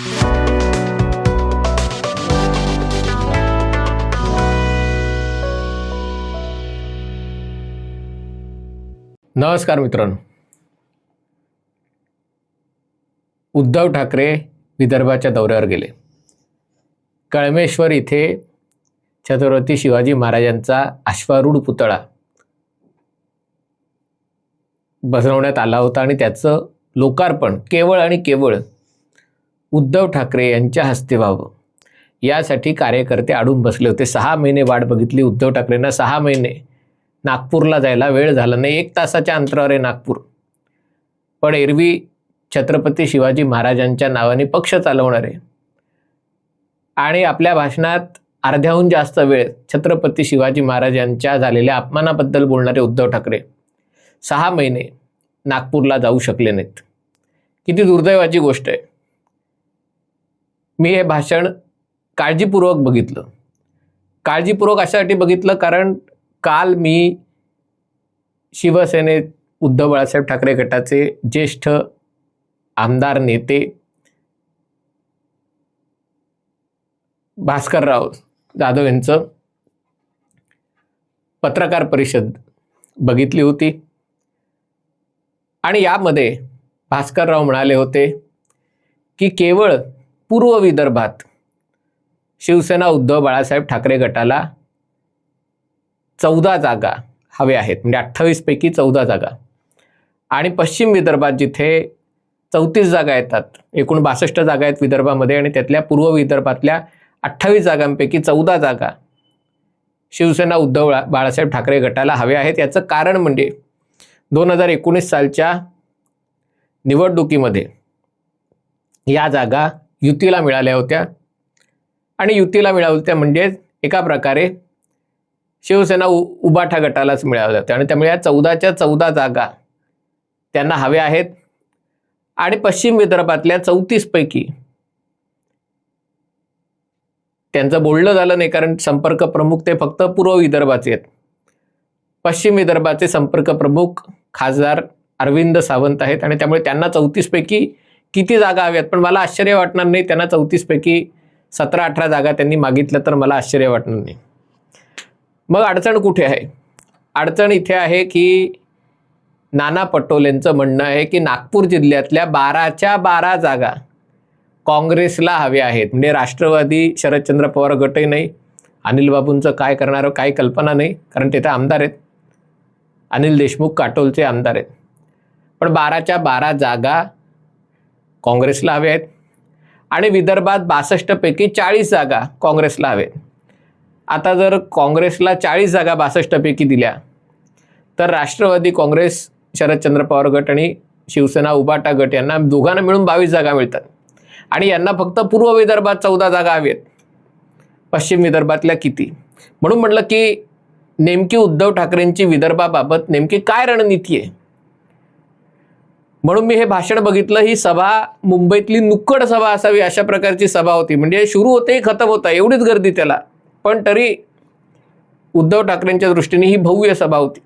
नमस्कार मित्रांनो. उद्धव ठाकरे विदर्भाच्या दौऱ्यावर गेले. कळमेश्वर इथे छत्रपती शिवाजी महाराजांचा अश्वारूढ पुतळा बसवण्यात आला होता आणि त्याचं लोकार्पण केवळ आणि केवळ उद्धव ठाकरे यांच्या हस्ते व्हावं. यासाठी कार्यकर्ते अडून बसले होते. सहा महिने वाट बघितली उद्धव ठाकरेंना. सहा महिने. नागपूरला जायला वेळ झाला नाही. एक तासाच्या अंतरावर आहे नागपूर. पण एरवी छत्रपती शिवाजी महाराजांच्या नावाने पक्ष चालवणारे आणि आपल्या भाषणात अर्ध्याहून जास्त वेळ छत्रपती शिवाजी महाराजांच्या झालेल्या अपमानाबद्दल बोलणारे उद्धव ठाकरे सहा महिने नागपूरला जाऊ शकले नाहीत. किती दुर्दैवाची गोष्ट आहे. मी हे भाषण काळजीपूर्वक बघितलं. काळजीपूर्वक अशासाठी बघितलं कारण काल मी शिवसेनेत उद्धव बाळासाहेब ठाकरे गटाचे ज्येष्ठ आमदार नेते भास्करराव जाधव यांचं पत्रकार परिषद बघितली होती. आणि यामध्ये भास्करराव म्हणाले होते की केवळ पूर्व विदर्भात शिवसेना उद्धव बाळासाहेब ठाकरे गटाला चौदा जागा हव्या आहेत. म्हणजे अठ्ठावीसपैकी चौदा जागा. आणि पश्चिम विदर्भात जिथे चौतीस जागा येतात एकूण बासष्ट जागा आहेत विदर्भामध्ये आणि त्यातल्या पूर्व विदर्भातल्या अठ्ठावीस जागांपैकी चौदा जागा शिवसेना उद्धव बाळासाहेब ठाकरे गटाला हवे आहेत. याचं कारण म्हणजे दोन हजार एकोणीस सालच्या निवडणुकीमध्ये या जागा युतीला मिळाल्या होत्या. आणि युतीला मिळाल्या होत्या म्हणजे एका प्रकारे शिवसेना उ उबाठा गटालाच मिळाल्या होत्या. आणि त्यामुळे या चौदाच्या चौदा जागा त्यांना हव्या आहेत. आणि पश्चिम विदर्भातल्या चौतीसपैकी त्यांचं बोलणं झालं नाही कारण संपर्क प्रमुख ते फक्त पूर्व विदर्भाचे आहेत. पश्चिम विदर्भाचे संपर्क प्रमुख खासदार अरविंद सावंत आहेत. आणि त्यामुळे त्यांना चौतीसपैकी किती जागा हव्यात? पण मला आश्चर्य वाटणार नाही. त्यांना चौतीसपैकी सतरा अठरा जागा त्यांनी मागितल्या तर मला आश्चर्य वाटणार नाही. मग अडचण कुठे आहे? अडचण इथे आहे की नाना पटोलेंचं म्हणणं आहे की नागपूर जिल्ह्यातल्या बाराच्या बारा जागा काँग्रेसला हव्या आहेत. म्हणजे राष्ट्रवादी शरदचंद्र पवार गटही नाही. अनिल बाबूंचं काय करणार काही कल्पना नाही. कारण तिथे आमदार आहेत. अनिल देशमुख काटोलचे आमदार आहेत. पण बाराच्या बारा जागा काँग्रेसला हवे आहेत आणि विदर्भात बासष्टपैकी चाळीस जागा काँग्रेसला हवेत. आता जर काँग्रेसला चाळीस जागा बासष्टपैकी दिल्या तर राष्ट्रवादी काँग्रेस शरदचंद्र पवार गट आणि शिवसेना उबाटा गट यांना दोघांना मिळून बावीस जागा मिळतात. आणि यांना फक्त पूर्व विदर्भात चौदा जागा हवेत. पश्चिम विदर्भातल्या किती? म्हणून म्हटलं की नेमकी उद्धव ठाकरेंची विदर्भाबाबत नेमकी काय रणनीती आहे? म्हणून मी हे भाषण बघितलं ही सभा मुंबईतली नुक्कड सभा असावी अशा प्रकारची सभा होती. म्हणजे सुरू होते खतम होता एवढीच गर्दी त्याला. पण तरी उद्धव ठाकरेंच्या दृष्टीने ही भव्य सभा होती.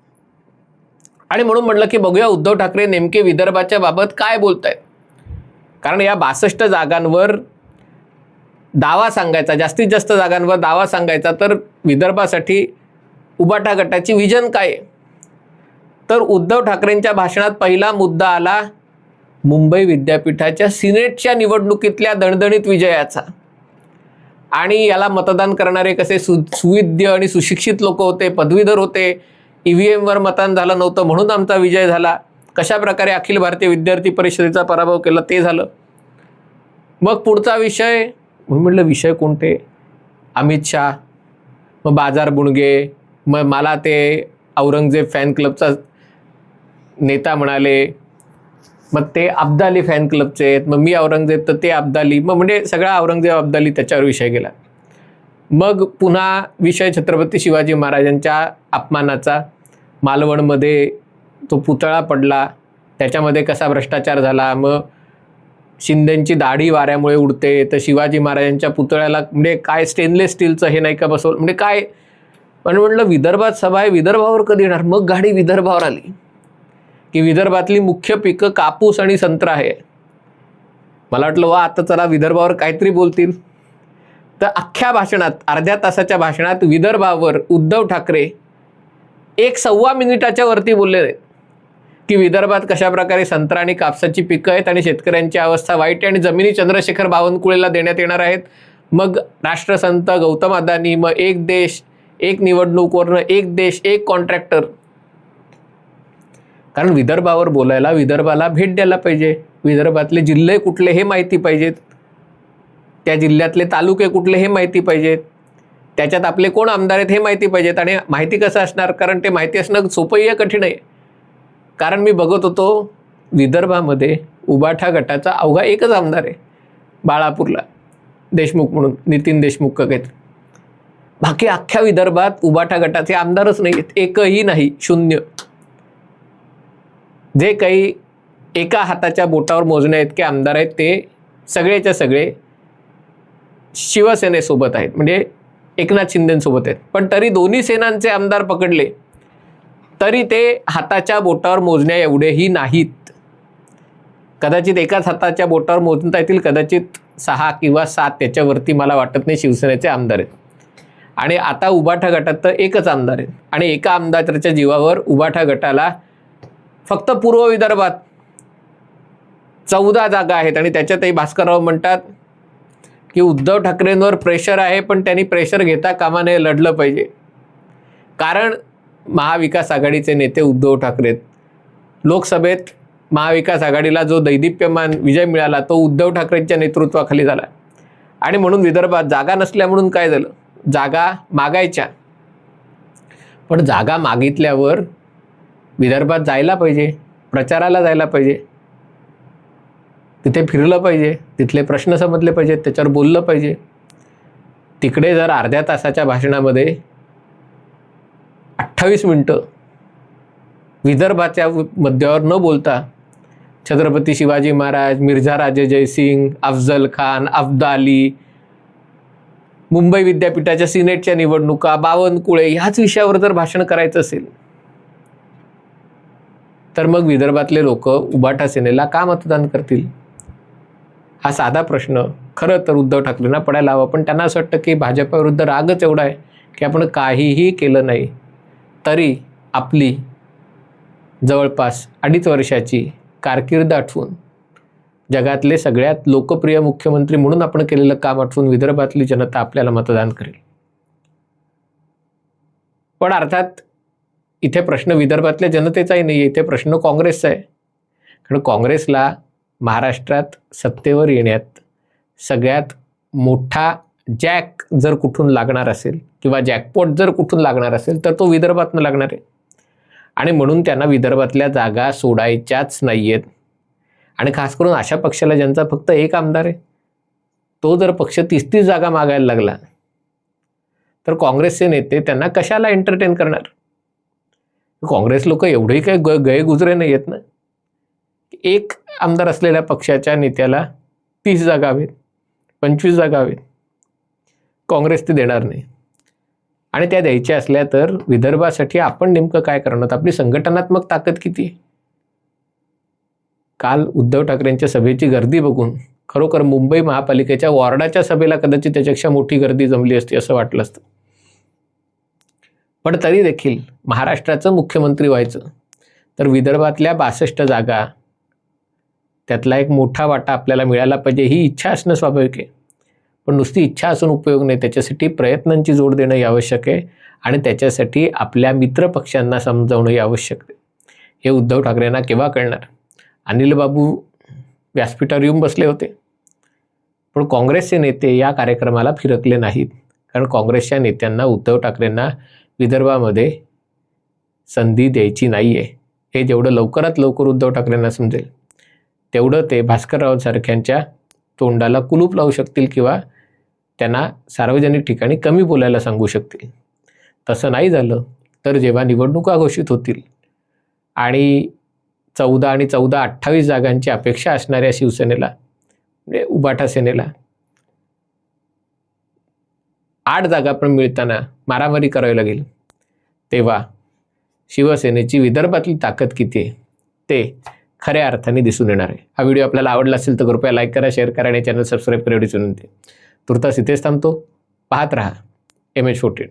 आणि म्हणून म्हटलं की बघूया उद्धव ठाकरे नेमके विदर्भाच्या बाबत काय बोलतायत. कारण या बासष्ट जागांवर दावा सांगायचा जास्तीत जास्त जागांवर दावा सांगायचा तर विदर्भासाठी उबाटा गटाची विजन काय आहे? तर उद्धव ठाकरेंच्या भाषणात पहिला मुद्दा आला मुंबई विद्यापीठाच्या सिनेटच्या निवडणुकीतल्या दणदणीत विजयाचा. आणि याला मतदान करणारे कसे सु सुविद्य आणि सुशिक्षित लोक होते पदवीधर होते ई व्ही एमवर मतदान झालं नव्हतं म्हणून आमचा विजय झाला. कशा प्रकारे अखिल भारतीय विद्यार्थी परिषदेचा पराभव केला ते झालं. मग पुढचा विषय म्हणून म्हटलं विषय कोणते? अमित शाह मग बाजार बुणगे मग मला ते औरंगजेब फॅन क्लबचा नेता म्हणाले मग ते अब्दाली फॅन क्लबचे आहेत मग मी औरंगजेब तर ते अब्दाली मग म्हणजे सगळा औरंगजेब अब्दाली त्याच्यावर विषय गेला. मग पुन्हा विषय छत्रपती शिवाजी महाराजांच्या अपमानाचा मालवणमध्ये तो पुतळा पडला त्याच्यामध्ये कसा भ्रष्टाचार झाला मग शिंदेंची दाढी वाऱ्यामुळे उडते तर शिवाजी महाराजांच्या पुतळ्याला म्हणजे काय स्टेनलेस स्टीलचं हे नाही का बसवलं म्हणजे काय पण म्हटलं विदर्भात सभा आहे विदर्भावर कधी येणार? मग गाडी विदर्भावर आली. की विदर्भातली मुख्य पिकं कापूस आणि संत्रा आहे. मला वाटलं वा आता चला विदर्भावर काहीतरी बोलतील. तर अख्ख्या भाषणात अर्ध्या तासाच्या भाषणात विदर्भावर उद्धव ठाकरे एक सव्वा मिनिटाच्या वरती बोलले आहेत की विदर्भात कशाप्रकारे संत्रा आणि कापसाची पिकं आहेत आणि शेतकऱ्यांची अवस्था वाईट आहे आणि जमिनी चंद्रशेखर बावनकुळेला देण्यात येणार आहेत. मग राष्ट्रसंत गौतम अदानी मग एक देश एक निवडणूकवरनं एक देश एक कॉन्ट्रॅक्टर कारण विदर्भावर बोलायला विदर्भाला भेट द्यायला पाहिजे. विदर्भातले जिल्हे कुठले हे माहिती पाहिजेत. त्या जिल्ह्यातले तालुके कुठले हे माहिती पाहिजेत. त्याच्यात आपले कोण आमदार आहेत हे माहिती पाहिजेत. आणि माहिती कसं असणार? कारण ते माहिती असणं सोपंही आहे कठीण आहे. कारण मी बघत होतो विदर्भामध्ये उबाठा गटाचा अवघा एकच आमदार आहे बाळापूरला. देशमुख म्हणून नितीन देशमुख का काहीतरी बाकी अख्ख्या विदर्भात उबाठा गटाचे आमदारच नाही आहेत एकही नाही शून्य. जे काही एका हाताच्या बोटावर मोजण्या इतके आमदार आहेत ते सगळेच्या सगळे शिवसेनेसोबत आहेत. म्हणजे एकनाथ शिंदेसोबत आहेत. पण तरी दोन्ही सेनांचे आमदार पकडले तरी ते हाताच्या बोटावर मोजण्या एवढेही नाहीत. कदाचित एकाच हाताच्या बोटावर मोजता येतील कदाचित सहा किंवा सात त्याच्यावरती मला वाटत नाही शिवसेनेचे आमदार आहेत. आणि आता उबाठा गटात तर एकच आमदार आहेत. आणि एका आमदाराच्या जीवावर उबाठा गटाला फक्त पूर्व विदर्भात चौदा जागा आहेत आणि त्याच्यातही भास्करराव म्हणतात की उद्धव ठाकरेंवर प्रेशर आहे पण त्यांनी प्रेशर घेता कामा नये लढलं पाहिजे. कारण महाविकास आघाडीचे नेते उद्धव ठाकरेत लोकसभेत महाविकास आघाडीला जो दैदिप्यमान विजय मिळाला तो उद्धव ठाकरेंच्या नेतृत्वाखाली झाला. आणि म्हणून विदर्भात जागा नसल्या म्हणून काय झालं? जागा मागायच्या. पण जागा मागितल्यावर विदर्भात जायला पाहिजे प्रचाराला जायला पाहिजे तिथे फिरलं पाहिजे तिथले प्रश्न समजले पाहिजेत त्याच्यावर बोललं पाहिजे. तिकडे जर अर्ध्या तासाच्या भाषणामध्ये अठ्ठावीस मिनटं विदर्भाच्या मुद्द्यावर न बोलता छत्रपती शिवाजी महाराज मिर्झा राजे जयसिंग अफजल खान अब्दाली मुंबई विद्यापीठाच्या सिनेटच्या निवडणुका बावनकुळे ह्याच विषयावर जर भाषण करायचं असेल तर मग विदर्भातले लोक उबाटा सेनेला का मतदान करतील? हा साधा प्रश्न. खरं तर उद्धव ठाकरेंना पडायला हवा पण त्यांना असं वाटतं की भाजपाविरुद्ध रागच एवढा आहे की आपण काहीही केलं नाही. तरी आपली जवळपास अडीच वर्षाची कारकीर्द आठवून जगातले सगळ्यात लोकप्रिय मुख्यमंत्री म्हणून आपण केलेलं काम आठवून विदर्भातली जनता आपल्याला मतदान करेल. पण अर्थात इथे प्रश्न विदर्भातल्या जनतेचाही नाही आहे इथे प्रश्न काँग्रेसचा आहे कारण काँग्रेसला महाराष्ट्रात सत्तेवर येण्यात सगळ्यात मोठा जॅक जर कुठून लागणार असेल किंवा जॅकपॉट जर कुठून लागणार असेल तर तो विदर्भातनं लागणार आहे. आणि म्हणून त्यांना विदर्भातल्या जागा सोडायच्याच नाही आहेत आणि खास करून अशा पक्षाला ज्यांचा फक्त एक आमदार आहे तो जर पक्ष तीस तीस जागा मागायला लागला तर काँग्रेसचे नेते त्यांना कशाला एंटरटेन करणार? काँग्रेस लोक एवढेही काही ग गयगुजरे नाही आहेत ना? एक आमदार असलेल्या पक्षाच्या नेत्याला तीस जागा हवेत पंचवीस जागा हवेत. काँग्रेस ते देणार नाही. आणि त्या द्यायच्या असल्या तर विदर्भासाठी आपण नेमकं काय करणार? आपली संघटनात्मक ताकद किती आहे? काल उद्धव ठाकरेंच्या सभेची गर्दी बघून खरोखर मुंबई महापालिकेच्या वॉर्डाच्या सभेला कदाचित त्याच्यापेक्षा मोठी गर्दी जमली असती असं वाटलं असतं. पण तरी देखील महाराष्ट्राचं मुख्यमंत्री व्हायचं. तर विदर्भातल्या बासष्ट जागा त्यातला एक मोठा वाटा आपल्याला मिळाला पाहिजे ही इच्छा असणं स्वाभाविक आहे. पण नुसती इच्छा असून उपयोग नाही त्याच्यासाठी प्रयत्नांची जोड देणंही आवश्यक आहे आणि त्याच्यासाठी आपल्या मित्रपक्षांना समजावणंही आवश्यक आहे. हे उद्धव ठाकरेंना केव्हा कळणार? अनिल बाबू व्यासपीठावर येऊन बसले होते. पण काँग्रेसचे नेते या कार्यक्रमाला फिरकले नाहीत. कारण काँग्रेसच्या नेत्यांना उद्धव ठाकरेंना विदर्भामध्ये संधी द्यायची नाही आहे हे जेवढं लवकरात लवकर उद्धव ठाकरेंना समजेल तेवढं ते भास्कररावसारख्यांच्या तोंडाला कुलूप लावू शकतील किंवा त्यांना सार्वजनिक ठिकाणी कमी बोलायला सांगू शकतील. तसं नाही झालं तर जेव्हा निवडणुका घोषित होतील आणि चौदा आणि चौदा अठ्ठावीस जागांची अपेक्षा असणाऱ्या शिवसेनेला म्हणजे उबाठा सेनेला आठ जागा पण मिळताना मारामारी करावी लागेल. तेव्हा शिवसेनेची विदर्भातली ताकद किती आहे ते खऱ्या अर्थाने दिसून येणार आहे. हा व्हिडिओ आपल्याला आवडला असेल तर कृपया लाईक करा शेअर करा आणि चॅनल सबस्क्राईब करा एवढीच विनंती. तुर्तास इथेच थांबतो. पाहत राहा. M H fourteen.